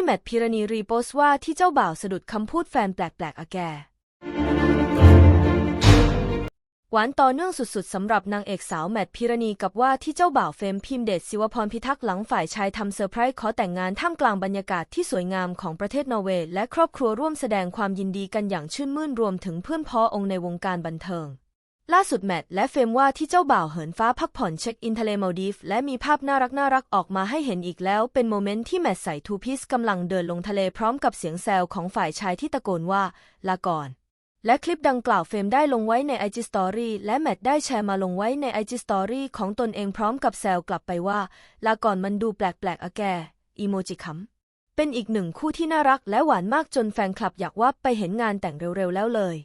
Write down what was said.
ยแมทพิรณีรีโพสต์ว่าที่เจ้าบ่าวสะดุดคำพูดแฟนแปลกๆอะแก หวานต่อเนื่องสุดๆสำหรับนางเอกสาวแมทพิรณีกับว่าที่เจ้าบ่าวเฟมพิมเดชศิวพรพิทักษ์หลังฝ่ายชายทำเซอร์ไพรส์ขอแต่งงานท่ามกลางบรรยากาศที่สวยงามของประเทศนอร์เวย์และครอบครัวร่วมแสดงความยินดีกันอย่างชื่นมื่นรวมถึงเพื่อนพ้อองในวงการบันเทิง ล่าสุดแมทและเฟมว่าที่เจ้าบ่าวเหินฟ้าพักผ่อนเช็คอินทะเลมาลดีฟและมีภาพน่ารักน่ารักออกมาให้เห็นอีกแล้ว เป็นโมเมนต์ที่แมทใส่ทูพีซกำลังเดินลงทะเลพร้อมกับเสียงแซวของฝ่ายชายที่ตะโกนว่า ลาก่อน และคลิปดังกล่าวเฟมได้ลงไว้ใน IG Story และแมทได้แชร์มาลงไว้ใน IG Story ของตนเองพร้อมกับแซวกลับไปว่า ลาก่อนมันดูแปลกๆอะแกอีโมจิขำเป็นอีกหนึ่งคู่ที่น่ารักและหวานมากจนแฟนคลับอยากว่าไปเห็นงานแต่งเร็วๆแล้วเลย